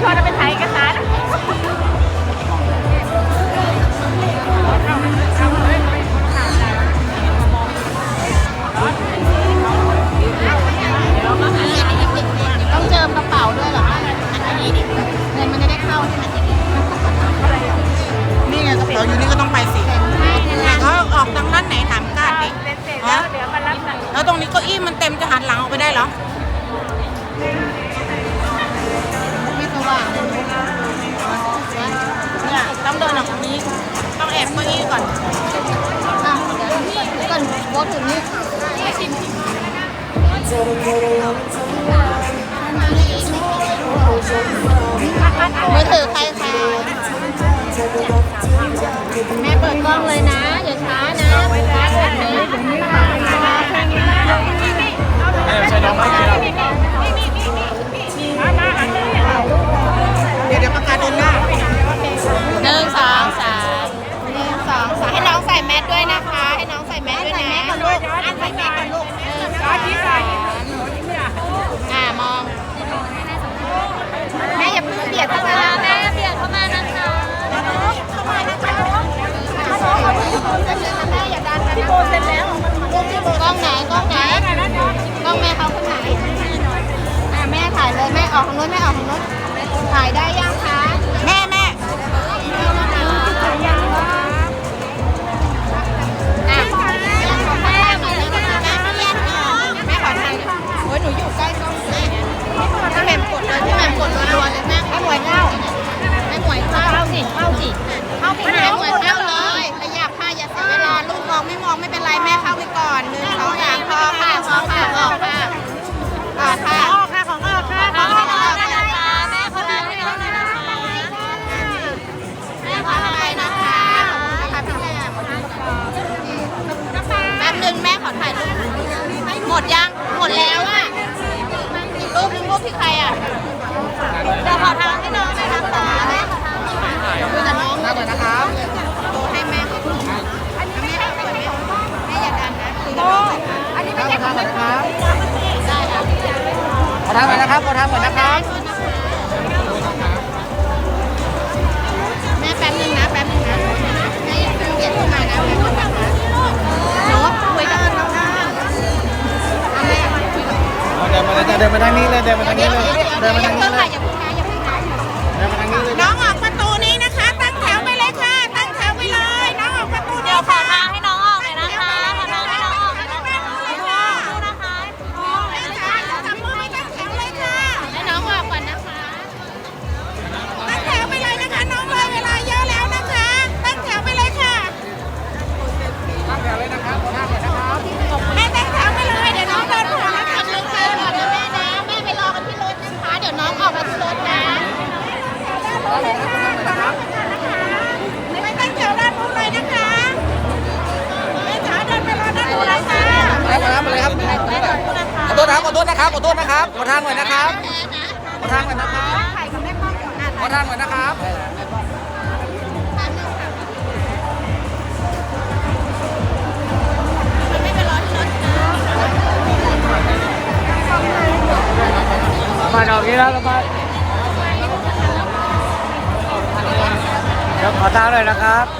ชอนเราไปถ่ายกัน มือถือใครคะแม่เปิดกล้องเลยนะ อย่าช้านะเให้น้องใส่แมสด้ยวเดี๋ยวประกาศเดินหน้าหนึ่งสองสามหนึ่งสองสามให้น้องใส่แมสด้วยนะคะ ให้น้องใส่แมสด้วยนะอันใส่แม 也看看啦。 ครับขอทำก่อนนะครับ แม่แป๊บนึงนะแป๊บนึงนะแม่ยังเกลียนข้นมาน่ต้องฟังนะเนาะยกับน้อนะเอาแม่คุยกับเดินมาเลดิาทางนี้เลยเดินมาทางดี๋ยนี้เลยเดี๋ยวเดินมาดี๋ทาวงนี้เลยับ ขอทางหน่อยนะครับ ขอทางหน่อยนะครับขอทางหน่อยนะครับมาดอกนี้แล้วครับเดี๋ยวขอทางหน่อยนะครับ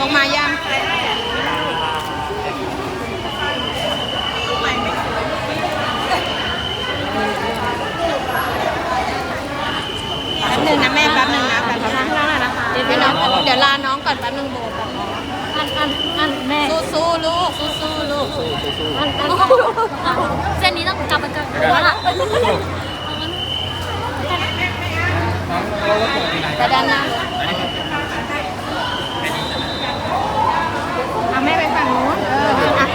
ออกมายังแป๊บหนึงนะแม่แป๊บหนึงนะแป๊บหนึงนะเดี๋ยวน้องเดี๋ยวลาน้องก่อนแป๊บหนึงโบก่อนอันอันอันแม่สู้สู้ลูกสู้สู้ลูกอันอันเส้นนี้ต้องกลับมาจากหัวละไปด้านหน้าเอาแม่ไปฝั่งนู้นเอออะ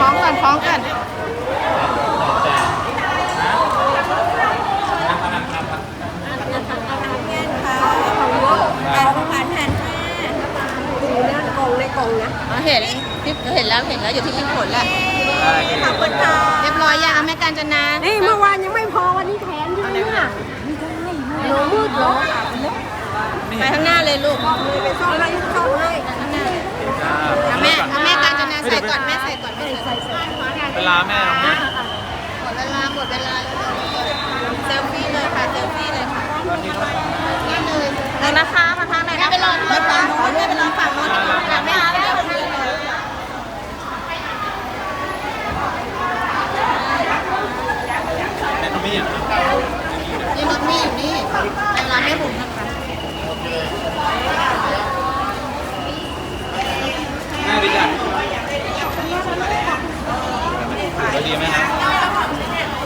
คล้องก่อนคล้องก่อนอ๋อเห็นพี่เห็นแล้วเห็นแล้วอยู่ที่พี่ผลแล้วขอบคุณค่ะเรียบร้อยยังเอาแม่การจนานี่เมื่อวานยังไม่พอวันนี้แถมใช่ไหมเนี่ยหนูพูดเหรอไปข้างหน้าเลยลูกไปซ่อนอะไรซ่อนให้เอาแม่เอาแม่การจนา ใส่ก่อนแม่ใส่ก่อนแม่ใส่ใส่เวลาแม่น้องนี่หมดเวลาหมดเวลาเซลฟี่เลยค่ะเซลฟี่เลยค่ะนี่เลยเลยนะคะมาทางไหนนะไปรอที่ฝั่งโน้นไม่ไปรอฝั่งโน้นหลังแม่แล้ว แม่น้องมี่อะ นี่รถนี่อยู่นี่ในร้านแม่บุ๋มนะคะ แม่ดีจ้ะสวัสดีไหมครับ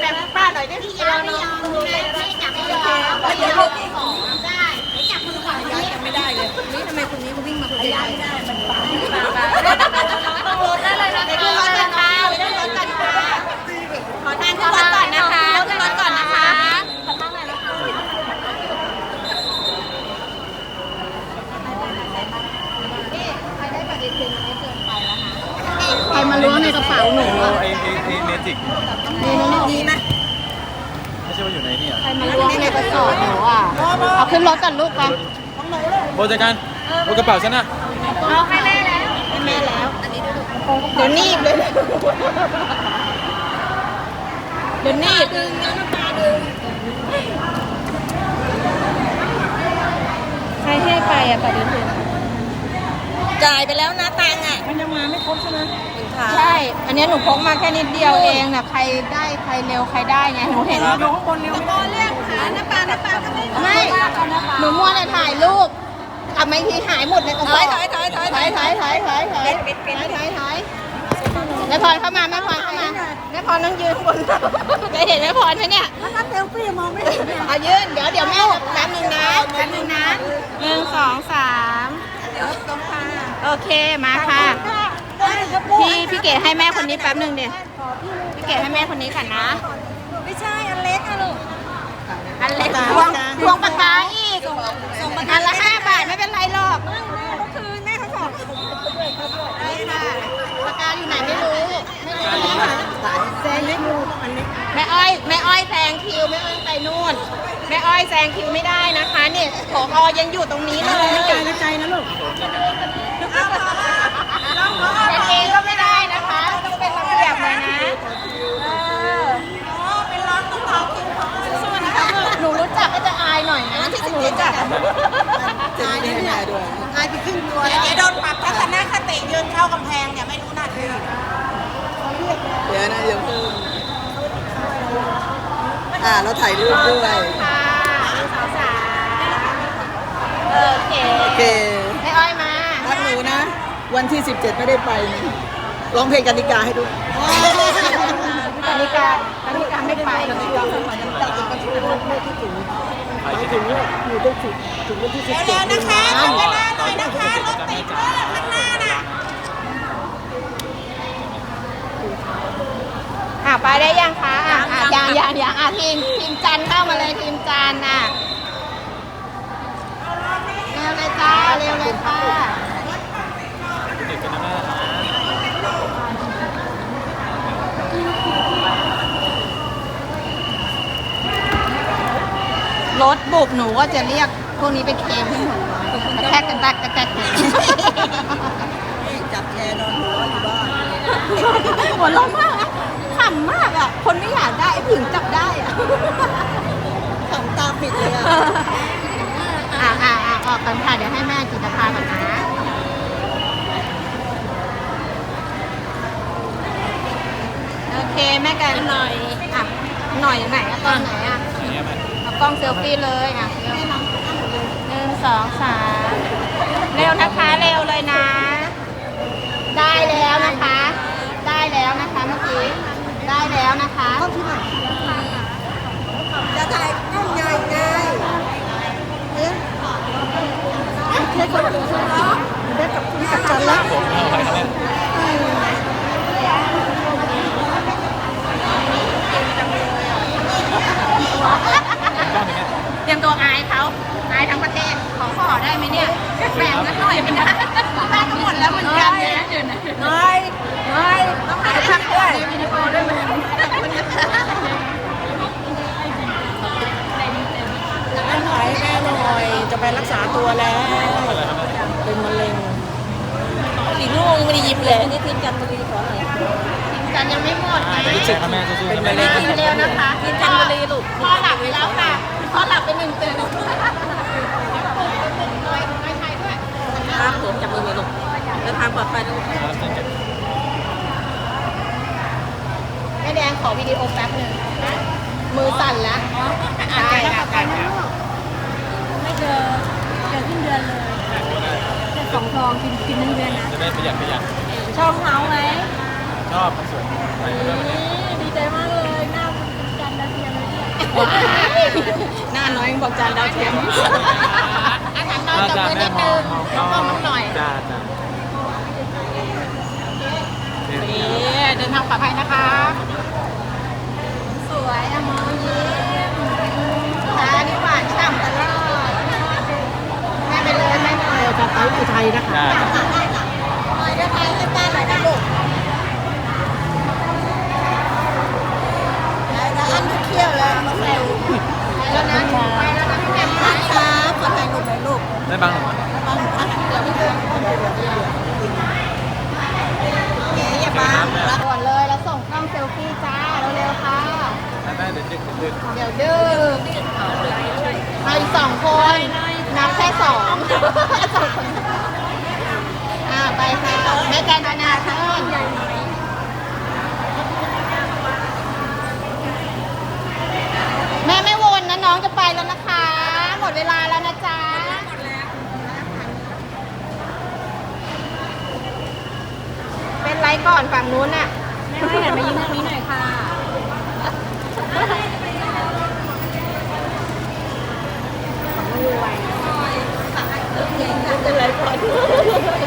แต่ป้าหน่อยได้ที่ยาวน้องที่จับไม่ยอมเดี๋ยวลูกได้จับมือก่อนย้ายจับไม่ได้เลยนี่ทำไมคนนี้เขาวิ่งมาคนเดียวไม่ได้มันปาต้องรถได้เลยนะคะขึ้นรถกันค่ะขึ้นรถกันค่ะขอทานขึ้นรถก่อนนะคะขึ้นรถก่อนนะคะ ขอตั้งหน่อยนะคะ ใครมาล้วงในกระเป๋าหนูอะ ไอ้ไอ้ไอ้เมจิก ดีนะดีไหมไม่ใช่ว่าอยู่ในนี่อะใครมาล้วงในกระสอบหนูอะ เอาขึ้นรถก่อนลูกไปโบจัดการโบกระเป๋าฉันน่ะเอาให้แม่แล้วให้แม่แล้วเดี๋ยวหนีบเลยเดี๋ยวหนีบใครให้ไปอะประเด็นคือจ่ายไปแล้วนะตังค์อะ มันยังมาไม่ครบใช่ไหม ใช่ อันนี้หนูพกมาแค่นิดเดียวเองนะใครได้ใครเร็วใครได้ไงหนูเห็นลงข้างบนเร็วไม่ได้เรียกหาน้ำปลาน้ำปลาก็ไม่ไม่หนูมัวแต่ถ่ายรูปกลับมาอีกทีหายหมดในกระเป๋าถอยถอยถอยถถออยยถอยถอยถอยถอยถอยถอยถอยแม่พรเข้ามาแม่พรเข้ามาแม่พรต้องยืนข้างบนเคยเห็นแม่พรไหมเนี่ยถ้าเซลฟี่มองไม่เห็นเนี่ยเอายืนเดี๋ยวเดี๋ยวแม่แป๊บนึงนะแป๊บนึงนะหนึ่งสองสามโอเคมาค่ะ พี่พี่เก๋ให้แม่คนนี้แป๊บนึงเดี๋ยวพี่เก๋ให้แม่คนนี้ก่อนนะ ไม่ใช่อันเล็กอะลูกอันเล็กทวงทวงปากกาอีกอันละห้าบาทไม่เป็นไรหรอกแม่ก็คืนแม่เขาสอนได้ค่ะปากกาอยู่ไหนไม่รู้ไม่รู้อันนี้ค่ะแซงเล็กลูกอันเล็กแม่อ้อยแม่อ้อยแซงคิวแม่อ้อยไปนู่นแม่อ้อยแซงคิวไม่ได้นะคะเนี่ยของอยังอยู่ตรงนี้เลยใจนะใจนะลูก แต่เองก็ไม่ได้นะคะ ต้องเป็นระเบียบหน่อยนะเป็นร้อนต้องต่อคิวของสู้ๆนะคะหนูรู้จักก็จะอายหน่อยนะที่หนูรู้จักอะอายด้วยอายไปครึ่งตัวเดี๋ยวโดนปรับทัศนคติยืนเข้ากำแพงเนี่ยไม่รู้หน้าที่เดี๋ยวนะเดี๋ยวอ่าเราถ่ายรูปด้วยค่ะสาวสาวโอเค โอเค แม่อ้อยมา รักหนูนะ วันที่ 17 ไม่ได้ไปนะร้องเพลงกติกาให้ด้วยกากานิกาไม่ไปกนิกาไม่ไปหมายถึงว่าอยู่ได้ถึงถึงวันที่เร็วๆนะคะทำเวลาหน่อยนะคะรถติดมากข้างหน้าน่ะอะไปได้ยังคะอะอะยังยังยังอะทีมทีมจันเข้ามาเลยทีมจันอะเร็วเลยจ้าเร็วเลยค่ะ เด็กกันนะแม่นะ รถบุบหนูก็จะเรียกพวกนี้ไปเคลมให้หนูกระแทกกันตักกระแทกจับแชร์นอนหัวอยู่บ้านหัวเราะมากอะขำมากอะ คนไม่อยากได้ไอ้ผิงจับได้อะขำตาปิดเลยอะอ่าอ่าอ่าออกกันค่ะ เดี๋ยวให้แม่จิตภาก่อนนะโอเคแม่กันหน่อยอะหน่อยไหนอะตอนไหนอะ กล้องเซลฟี่เลยอะหนึ่งสองสามเร็วนะคะเร็วเลยนะ ได้แล้วนะคะ ได้แล้วนะคะเมื่อกี้ได้แล้วนะคะจะถ่ายกล้องใหญ่ไงเอ๊ะแค่คนเดียวเนาะได้กับคุณกับกันแล้ว ยมตัวอายเขาอายทั้งประเทศ ขอขอได้ไหมเนี่ยแบ่งกันหน่อยเป็นนะบ้านก็หมดแล้วเหมือนกันเนี่ยเดี๋ยวนะน้อยน้อยต้องถ่ายภาพด้วยวิดีโอด้วยไหมแม่ถ่ายให้แม่หน่อยจะไปรักษาตัวแล้วเป็นมะเร็งอีกลูกยังไม่ได้ยิ้มเลยนี่ทีมจันทบุรีขอหน่อย จันยังไม่หมดไงเช็คครับแม่สู้ๆเป็นนะมะแม่เร็งเร็วนะคะทีมจันทบุรีลูกพ่อหลับไปแล้วค่ะพ่อหลับไปหนึ่งตื่นครับผมจับมือเลยลูกเดินทางปลอดภัยลูกแม่แดงขอวิดีโอแป๊บหนึ่งมือสั่นแล้วได้ค่ะได้ค่ะไม่เจอเจอขึ้นเดือนเลยแต่สองทองกินกินทั้งเดือนนะ จะได้ประหยัดประหยัดชอบเขาไหม ชอบครับสวยไปด้วยวันนี้ดีใจมากเลยหน้าจันดาเทียมเลยเนี่ยหน้าน้อยยังบอกจานดาวเทียมอาหารน้อยจับมือนิดนึงแล้วก็มันหน่อยจ้าจ้านี่เดินทางปลอดภัยนะคะ สวยอะมองยิ้มตานี่หวานฉ่ำตลอดแม่ไปเลยแม่ไปเลย จะไปอุทัยนะคะ จ้า หน่อยจะไปให้ป้าหน่อยนะลูก แล้วอันเที่ยวเลยมาแซว ไปแล้วนะไปแล้วนะพี่แม่ไป ครับขอถ่ายรูปหน่อยลูก ได้บ้างหรือเปล่า เก๋อย่าบังรับก่อนเลยแล้วส่งกล้องเซลฟี่จ้าเร็วๆค่ะ ได้ได้เดี๋ยวดึกดึก เดี๋ยวดื้อมาอีก สองคน นับแค่สองสองคนอ่าไปค่ะแม่แกนนาเชิญแม่ไม่วนนะน้องจะไปแล้วนะคะ หมดเวลาแล้วนะจ๊ะเป็นไรก่อนฝั่งนู้นน่ะไม่ไม่หันมายิ้มทางนี้หน่อยค่ะ เป็น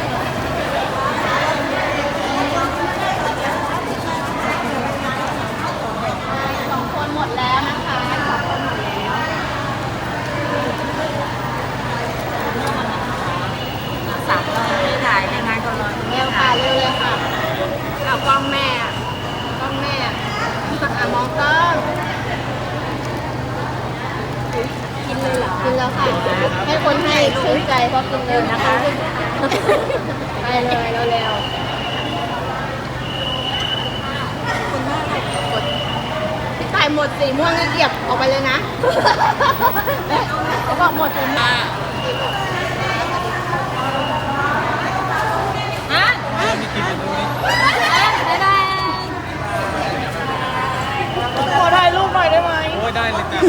ไปเลยเร็วๆถ่ายหมดสีม่วงนเงียบออกไปเลยนะเขาบอกหมดผมอะฮะบ๊ายบายขอถ่ายรูปหน่อยได้ไหม โอ้ยได้เลยจ้ะ